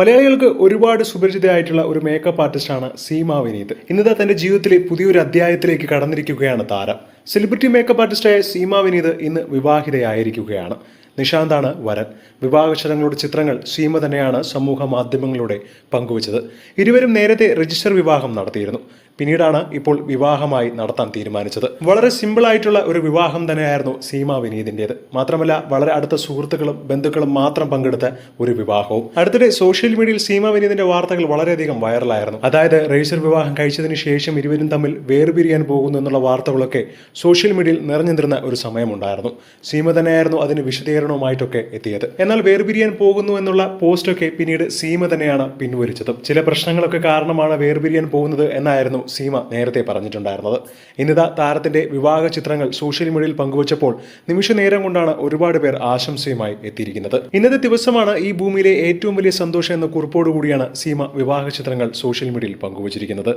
മലയാളികൾക്ക് ഒരുപാട് സുപരിചിതയായിട്ടുള്ള ഒരു മേക്കപ്പ് ആർട്ടിസ്റ്റാണ് സീമ വിനീത്. ഇന്നത്തെ തന്റെ ജീവിതത്തിലെ പുതിയൊരു അധ്യായത്തിലേക്ക് കടന്നിരിക്കുകയാണ് താരം. സെലിബ്രിറ്റി മേക്കപ്പ് ആർട്ടിസ്റ്റായ സീമ വിനീത് ഇന്ന് വിവാഹിതയായിരിക്കുകയാണ്. നിഷാന്താണ് വരൻ. വിവാഹ ചടങ്ങുകളുടെ ചിത്രങ്ങൾ സീമ തന്നെയാണ് സമൂഹ മാധ്യമങ്ങളിലൂടെ പങ്കുവച്ചത്. ഇരുവരും നേരത്തെ രജിസ്റ്റർ വിവാഹം നടത്തിയിരുന്നു. പിന്നീടാണ് ഇപ്പോൾ വിവാഹമായി നടത്താൻ തീരുമാനിച്ചത്. വളരെ സിമ്പിളായിട്ടുള്ള ഒരു വിവാഹം തന്നെയായിരുന്നു സീമ വിനീതിന്റെത് മാത്രമല്ല വളരെ അടുത്ത സുഹൃത്തുക്കളും ബന്ധുക്കളും മാത്രം പങ്കെടുത്ത ഒരു വിവാഹവും. അടുത്തിടെ സോഷ്യൽ മീഡിയയിൽ സീമ വിനീതിന്റെ വാർത്തകൾ വളരെയധികം വൈറലായിരുന്നു അതായത് രജിസ്റ്റർ വിവാഹം കഴിച്ചതിന് ശേഷം ഇരുവരും തമ്മിൽ വേർപിരിയാൻ പോകുന്നു എന്നുള്ള വാർത്തകളൊക്കെ സോഷ്യൽ മീഡിയയിൽ നിറഞ്ഞു ഒരു സമയമുണ്ടായിരുന്നു. സീമ തന്നെയായിരുന്നു അതിന് വിശദീകരണവുമായിട്ടൊക്കെ എത്തിയത്. എന്നാൽ വേർപിരിയാൻ പോകുന്നു എന്നുള്ള പോസ്റ്റൊക്കെ പിന്നീട് സീമ തന്നെയാണ് പിൻവലിച്ചത്. ചില പ്രശ്നങ്ങളൊക്കെ കാരണമാണ് വേർപിരിയാൻ പോകുന്നത് എന്നായിരുന്നു സീമ നേരത്തെ പറഞ്ഞിട്ടുണ്ടായിരുന്നത്. ഇന്നിതാ താരത്തിന്റെ വിവാഹ ചിത്രങ്ങൾ സോഷ്യൽ മീഡിയയിൽ പങ്കുവച്ചപ്പോൾ നിമിഷ നേരം കൊണ്ടാണ് ഒരുപാട് പേർ ആശംസയുമായി എത്തിയിരിക്കുന്നത്. ഇന്നത്തെ ദിവസമാണ് ഈ ഭൂമിയിലെ ഏറ്റവും വലിയ സന്തോഷം എന്ന കുറിപ്പോടുകൂടിയാണ് സീമ വിവാഹ ചിത്രങ്ങൾ സോഷ്യൽ മീഡിയയിൽ പങ്കുവച്ചിരിക്കുന്നത്.